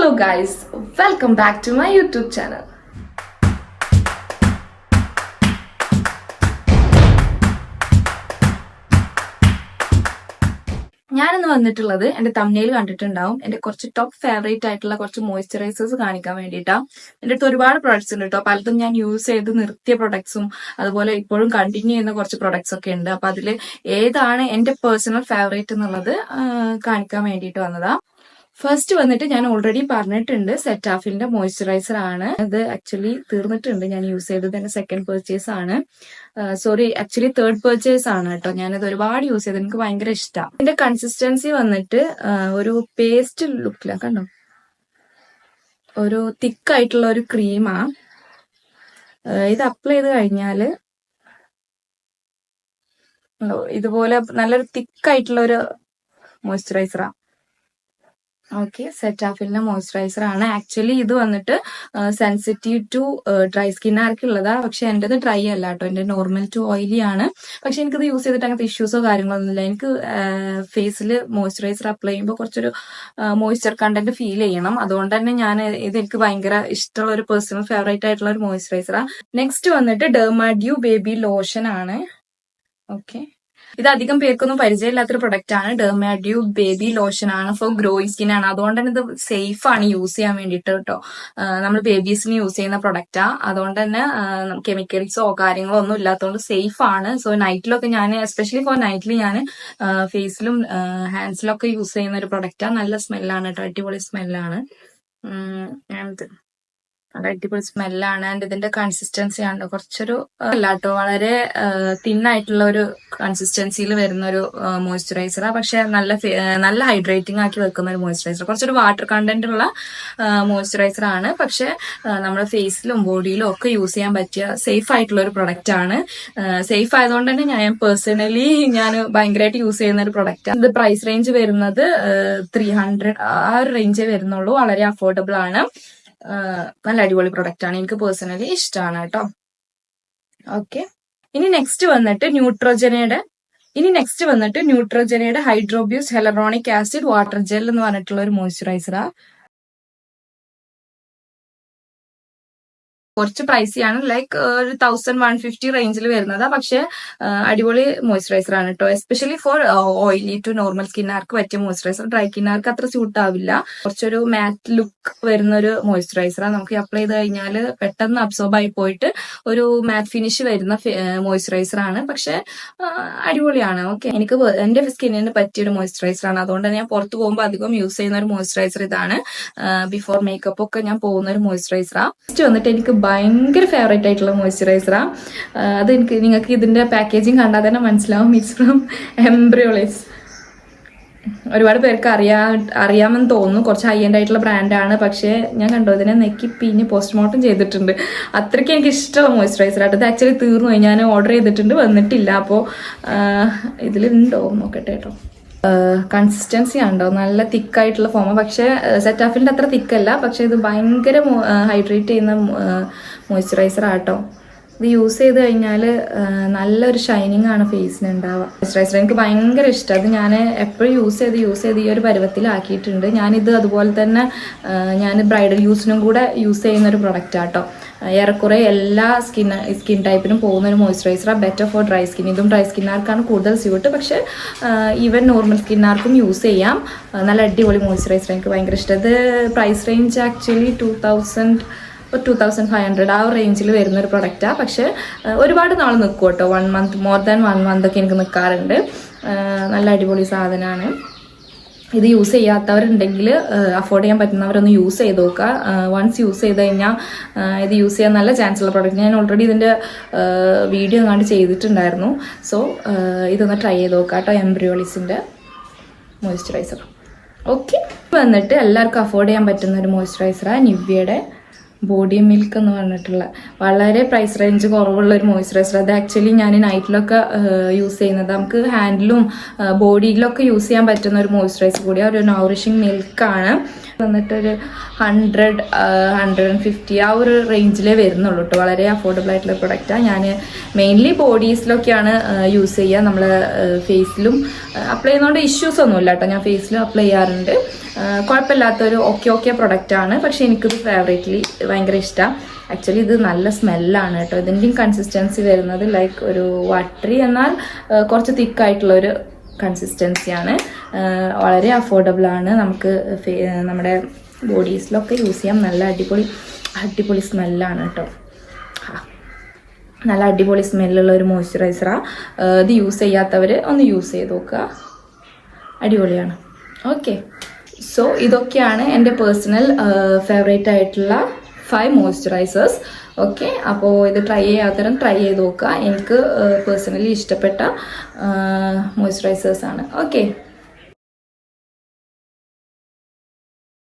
Hello guys welcome back to my YouTube channel ഞാനിന്ന് വന്നിട്ടുള്ളത് എന്റെ തമ്മിൽ കണ്ടിട്ടുണ്ടാവും. എന്റെ കുറച്ച് ടോപ്പ് ഫേവറേറ്റ് ആയിട്ടുള്ള കുറച്ച് മോയ്സ്ചറൈസേഴ്സ് കാണിക്കാൻ വേണ്ടിയിട്ടാണ് എന്റെ അടുത്ത് ഒരുപാട് പ്രൊഡക്ട്സ് ഉണ്ട് കേട്ടോ പലതും ഞാൻ യൂസ് ചെയ്ത് നിർത്തിയ പ്രൊഡക്ട്സും അതുപോലെ ഇപ്പോഴും കണ്ടിന്യൂ ചെയ്യുന്ന കുറച്ച് പ്രൊഡക്ട്സ് ഒക്കെ ഉണ്ട്. അപ്പൊ അതിൽ ഏതാണ് എന്റെ പേഴ്സണൽ ഫേവറേറ്റ് എന്നുള്ളത് കാണിക്കാൻ വേണ്ടിയിട്ട് വന്നതാ. ഫസ്റ്റ് വന്നിട്ട് ഞാൻ ഓൾറെഡി പറഞ്ഞിട്ടുണ്ട് സെറ്റാഫിലിന്റെ മോയ്സ്ചറൈസർ ആണ്. ഇത് ആക്ച്വലി തീർന്നിട്ടുണ്ട്. ഞാൻ യൂസ് ചെയ്തത് എന്റെ സെക്കൻഡ് പെർച്ചേസ് ആണ്. സോറി ആക്ച്വലി തേർഡ് പെർച്ചേസ് ആണ് കേട്ടോ. ഞാനത് ഒരുപാട് യൂസ് ചെയ്ത് എനിക്ക് ഭയങ്കര ഇഷ്ടമാണ് ഇതിന്റെ കൺസിസ്റ്റൻസി വന്നിട്ട് ഒരു പേസ്റ്റ് ലുക്കില കണ്ടോ? ഒരു തിക്കായിട്ടുള്ള ഒരു ക്രീമാ ഇത് അപ്ലൈ ചെയ്ത് കഴിഞ്ഞാൽ ഇതുപോലെ നല്ലൊരു തിക്കായിട്ടുള്ള ഒരു മോയ്സ്ചറൈസറാ ഓക്കെ സെറ്റാഫിലിന്റെ മോയ്സ്ചറൈസർ ആണ്. ആക്ച്വലി ഇത് വന്നിട്ട് സെൻസിറ്റീവ് ടു ഡ്രൈ സ്കിൻ ഉള്ളതാ പക്ഷെ എന്റേത് ഡ്രൈ അല്ല കേട്ടോ. എന്റെ നോർമൽ ടു ഓയിലി ആണ്. പക്ഷെ എനിക്കിത് യൂസ് ചെയ്തിട്ട് അങ്ങനത്തെ ഇഷ്യൂസോ കാര്യങ്ങളൊന്നുമില്ല എനിക്ക് ഫേസിൽ മോയ്സ്ചറൈസർ അപ്ലൈ ചെയ്യുമ്പോൾ കുറച്ചൊരു മോയ്സ്ചർ കണ്ടന്റ് ഫീൽ ചെയ്യണം. അതുകൊണ്ട് തന്നെ ഞാൻ ഇത് എനിക്ക് ഭയങ്കര ഇഷ്ടമുള്ള ഒരു പേഴ്സണൽ ഫേവറേറ്റ് ആയിട്ടുള്ള ഒരു മോയ്സ്ചറൈസറാണ് നെക്സ്റ്റ് വന്നിട്ട് ഡെർമാഡ്യൂ ബേബി ലോഷൻ ആണ്. ഓക്കെ ഇത് അധികം പേർക്കൊന്നും പരിചയമില്ലാത്തൊരു പ്രൊഡക്റ്റ് ആണ്. ഡെർമാഡ്യൂ ബേബി ലോഷൻ ആണ് ഫോർ ഗ്രോയിങ് സ്കിൻ ആണ്. അതുകൊണ്ട് തന്നെ ഇത് സേഫ് ആണ് യൂസ് ചെയ്യാൻ വേണ്ടിയിട്ട് കേട്ടോ നമ്മൾ ബേബീസിന് യൂസ് ചെയ്യുന്ന പ്രൊഡക്റ്റാ അതുകൊണ്ട് തന്നെ കെമിക്കൽസോ കാര്യങ്ങളോ ഒന്നും ഇല്ലാത്തതുകൊണ്ട് സേഫ് ആണ്. സോ നൈറ്റിലൊക്കെ ഞാൻ എസ്പെഷ്യലി ഫോർ നൈറ്റിൽ ഞാൻ ഫേസിലും ഹാൻഡ്സിലൊക്കെ യൂസ് ചെയ്യുന്ന ഒരു പ്രൊഡക്റ്റാ നല്ല സ്മെല്ലാണ് കേട്ടോ അടിപൊളി സ്മെല്ലാണ് നല്ല അടിപൊളി സ്മെല്ലാണ് ആൻഡ് ഇതിന്റെ കൺസിസ്റ്റൻസി ആണ്. കുറച്ചൊരു അല്ലാട്ടോ വളരെ തിന്നായിട്ടുള്ള ഒരു കൺസിസ്റ്റൻസിയിൽ വരുന്ന ഒരു മോയ്സ്ചറൈസറാണ് പക്ഷെ നല്ല നല്ല ഹൈഡ്രേറ്റിംഗ് ആക്കി വെക്കുന്ന ഒരു മോയ്സ്ചറൈസർ കുറച്ചൊരു വാട്ടർ കണ്ടന്റ് ഉള്ള മോയ്സ്ചറൈസർ ആണ്. പക്ഷെ നമ്മുടെ ഫേസിലും ബോഡിയിലും ഒക്കെ യൂസ് ചെയ്യാൻ പറ്റിയ സേഫ് ആയിട്ടുള്ള ഒരു പ്രൊഡക്റ്റ് ആണ്. സേഫ് ആയതുകൊണ്ട് തന്നെ ഞാൻ പേഴ്സണലി ഞാൻ ഭയങ്കരമായിട്ട് യൂസ് ചെയ്യുന്ന ഒരു പ്രൊഡക്റ്റ് ഇത് പ്രൈസ് റേഞ്ച് വരുന്നത് ത്രീ ഹൺഡ്രഡ് ആ ഒരു റേഞ്ചേ വരുന്നുള്ളൂ. വളരെ അഫോർഡബിൾ ആണ്. നല്ല അടിപൊളി പ്രൊഡക്റ്റ് ആണ്. എനിക്ക് പേഴ്സണലി ഇഷ്ടമാണ് കേട്ടോ. ഓക്കെ ഇനി നെക്സ്റ്റ് വന്നിട്ട് ന്യൂട്രോജനയുടെ ഇനി നെക്സ്റ്റ് വന്നിട്ട് ന്യൂട്രോജനയുടെ hydro boost hyaluronic acid water gel എന്ന് പറഞ്ഞിട്ടുള്ള ഒരു മോയ്സ്ചറൈസറാ കുറച്ച് പ്രൈസി ആണ് ലൈക്ക് ഒരു തൗസൻഡ് വൺ ഫിഫ്റ്റി റേഞ്ചിൽ വരുന്നത്. പക്ഷെ അടിപൊളി മോയ്സ്ചറൈസർ ആണ് കേട്ടോ especially for oily to normal സ്കിന്നാർക്ക് പറ്റിയ മോയ്സ്ചറൈസർ ഡ്രൈ സ്കിന്നാർക്ക് അത്ര സ്യൂട്ട് ആവില്ല. കുറച്ചൊരു മാറ്റ് ലുക്ക് വരുന്ന ഒരു മോയ്സ്ചറൈസറാണ് നമുക്ക് അപ്ലൈ ചെയ്ത് കഴിഞ്ഞാൽ പെട്ടെന്ന് അബ്സോർബ് ആയി പോയിട്ട് ഒരു മാറ്റ് ഫിനിഷ് വരുന്ന മോയ്സ്ചറൈസർ ആണ്. പക്ഷെ അടിപൊളിയാണ്. ഓക്കെ എനിക്ക് എന്റെ സ്കിന്നിന് പറ്റിയ ഒരു മോയ്സ്ചറൈസർ ആണ്. അതുകൊണ്ട് ഞാൻ പുറത്ത് പോകുമ്പോൾ അധികം യൂസ് ചെയ്യുന്ന ഒരു മോയ്സ്ചറൈസർ ഇതാണ്. ബിഫോർ മേക്കപ്പ് ഒക്കെ ഞാൻ പോകുന്ന ഒരു മോയ്സ്ചറൈസറാണ് ഫസ്റ്റ് വന്നിട്ട് എനിക്ക് ഭയങ്കര ഫേവറേറ്റ് ആയിട്ടുള്ള മോയ്സ്ചറൈസറാണ് അത് എനിക്ക് നിങ്ങൾക്ക് ഇതിന്റെ പാക്കേജിങ് കണ്ടാൽ തന്നെ മനസ്സിലാവും. ഇറ്റ്സ് ഫ്രം എംബ്രിയോളിസ് ഒരുപാട് പേർക്ക് അറിയാ അറിയാമെന്ന് തോന്നുന്നു. കുറച്ച് ഹൈ എൻഡ് ആയിട്ടുള്ള ബ്രാൻഡാണ് പക്ഷേ ഞാൻ കണ്ടു ഇതിനെ നെക്കി പിഞ്ഞ് പോസ്റ്റ്മോർട്ടം ചെയ്തിട്ടുണ്ട്. അത്രയ്ക്ക് എനിക്ക് ഇഷ്ടമുള്ള മോയ്സ്ചറൈസർ ആയിട്ട് ഇത് ആക്ച്വലി തീർന്നു ഞാൻ ഓർഡർ ചെയ്തിട്ടുണ്ട് വന്നിട്ടില്ല. അപ്പോൾ ഇതിലുണ്ടോ? നോക്കട്ടെ കേട്ടോ കൺസിസ്റ്റൻസി ഉണ്ടോ നല്ല തിക്കായിട്ടുള്ള ഫോമ പക്ഷേ ഓഫിന്റെ അത്ര തിക്കല്ല. പക്ഷേ ഇത് ഭയങ്കര ഹൈഡ്രേറ്റ് ചെയ്യുന്ന മോയ്സ്ചറൈസർ ആട്ടോ. ഇത് യൂസ് ചെയ്ത് കഴിഞ്ഞാൽ നല്ലൊരു ഷൈനിങ് ആണ് ഫേസിന് ഉണ്ടാവുക മോയ്സ്ചറൈസർ എനിക്ക് ഭയങ്കര ഇഷ്ടം. അത് ഞാൻ എപ്പോഴും യൂസ് ചെയ്ത് യൂസ് ചെയ്ത് ഈ ഒരു പരുവത്തിലാക്കിയിട്ടുണ്ട്. ഞാനിത് അതുപോലെ തന്നെ ഞാൻ ബ്രൈഡൽ യൂസിനും കൂടെ യൂസ് ചെയ്യുന്ന ഒരു പ്രൊഡക്റ്റ് ആട്ടോ ഏറെക്കുറെ എല്ലാ സ്കിൻ സ്കിൻ ടൈപ്പിനും പോകുന്ന ഒരു മോയ്സ്ചറൈസറാണ് ബെറ്റർ ഫോർ ഡ്രൈ സ്കിൻ ഇതും ഡ്രൈ സ്കിന്നാർക്കാണ് കൂടുതൽ സ്യൂട്ട് പക്ഷേ ഈവൻ നോർമൽ സ്കിന്നാർക്കും യൂസ് ചെയ്യാം. നല്ല അടിപൊളി മോയ്സ്ചറൈസർ എനിക്ക് ഭയങ്കര ഇഷ്ടം. ഇത് price range actually two thousand ഒരു ടു തൗസൻഡ് ഫൈവ് ഹൺഡ്രഡ് ആ റേഞ്ചിൽ വരുന്ന ഒരു പ്രൊഡക്റ്റാണ് പക്ഷെ ഒരുപാട് നാൾ നിൽക്കും കേട്ടോ one month more than one month ഒക്കെ എനിക്ക് നിൽക്കാറുണ്ട് നല്ല അടിപൊളി സാധനമാണ് ഇത് യൂസ് ചെയ്യാത്തവരുണ്ടെങ്കിൽ അഫോർഡ് ചെയ്യാൻ പറ്റുന്നവരൊന്ന് യൂസ് ചെയ്ത് നോക്കുക. വൺസ് യൂസ് ചെയ്ത് കഴിഞ്ഞാൽ ഇത് യൂസ് ചെയ്യാൻ നല്ല ചാൻസ് ഉള്ള പ്രോഡക്റ്റ് ഞാൻ ഓൾറെഡി ഇതിന്റെ വീഡിയോ എങ്ങാണ്ട് ചെയ്തിട്ടുണ്ടായിരുന്നു. സോ ഇതൊന്ന് ട്രൈ ചെയ്ത് നോക്കുക കേട്ടോ എംബ്രിയോളിസിന്റെ മോയ്സ്ചറൈസർ ഓക്കെ വന്നിട്ട് എല്ലാവർക്കും അഫോർഡ് ചെയ്യാൻ പറ്റുന്ന ഒരു മോയ്സ്ചറൈസറാണ് നിവ്യയുടെ. ബോഡി മിൽക്ക് എന്ന് പറഞ്ഞിട്ടുള്ള വളരെ പ്രൈസ് റേഞ്ച് കുറവുള്ള ഒരു മോയ്സ്ചറൈസർ അത് ആക്ച്വലി ഞാൻ നൈറ്റിലൊക്കെ യൂസ് ചെയ്യുന്നത്. നമുക്ക് ഹാൻഡിലും ബോഡിയിലൊക്കെ യൂസ് ചെയ്യാൻ പറ്റുന്ന ഒരു മോയ്സ്ചറൈസർ കൂടി ഒരു നൗറിഷിങ് മിൽക്കാണ് വന്നിട്ടൊരു ഹൺഡ്രഡ് ഹൺഡ്രഡ് ആൻഡ് ഫിഫ്റ്റി ആ ഒരു റേഞ്ചിലേ വരുന്നുള്ളൂ കേട്ടോ വളരെ അഫോർഡബിൾ ആയിട്ടുള്ള പ്രൊഡക്റ്റാണ് ഞാൻ മെയിൻലി ബോഡീസിലൊക്കെയാണ് യൂസ് ചെയ്യുക. നമ്മൾ ഫേസിലും അപ്ലൈ ചെയ്യുന്നതുകൊണ്ട് ഇഷ്യൂസ് ഒന്നുമില്ല കേട്ടോ ഞാൻ ഫേസിലും അപ്ലൈ ചെയ്യാറുണ്ട്. കുഴപ്പമില്ലാത്തൊരു ഓക്കെ ഓക്കെ പ്രൊഡക്റ്റ് ആണ്. പക്ഷെ എനിക്കിത് ഫേവറേറ്റ്ലി ഭയങ്കര ഇഷ്ടമാണ് ആക്ച്വലി ഇത് നല്ല സ്മെല്ലാണ് കേട്ടോ. ഇതിന്റെയും കൺസിസ്റ്റൻസി വരുന്നത് ലൈക്ക് ഒരു വാട്ടറി എന്നാൽ കുറച്ച് തിക്കായിട്ടുള്ള ഒരു കൺസിസ്റ്റൻസിയാണ് വളരെ അഫോർഡബിൾ ആണ്. നമുക്ക് നമ്മുടെ ബോഡീസിലൊക്കെ യൂസ് ചെയ്യാം. നല്ല അടിപൊളി അടിപൊളി സ്മെല്ലാണ് കേട്ടോ. നല്ല അടിപൊളി സ്മെല്ലുള്ള ഒരു മോയ്സ്ചറൈസറാണ് ഇത് യൂസ് ചെയ്യാത്തവർ ഒന്ന് യൂസ് ചെയ്ത് നോക്കുക. അടിപൊളിയാണ്. ഓക്കെ സോ ഇതൊക്കെയാണ് എന്റെ പേഴ്സണൽ ഫേവറേറ്റ് ആയിട്ടുള്ള ഫൈവ് മോയ്സ്ചറൈസേഴ്സ് ഓക്കെ അപ്പോൾ ഇത് ട്രൈ ചെയ്യാത്തരം ട്രൈ ചെയ്ത് നോക്കുക. എനിക്ക് പേഴ്സണലി ഇഷ്ടപ്പെട്ട മോയ്സ്ചറൈസേഴ്സാണ് ആണ്. ഓക്കെ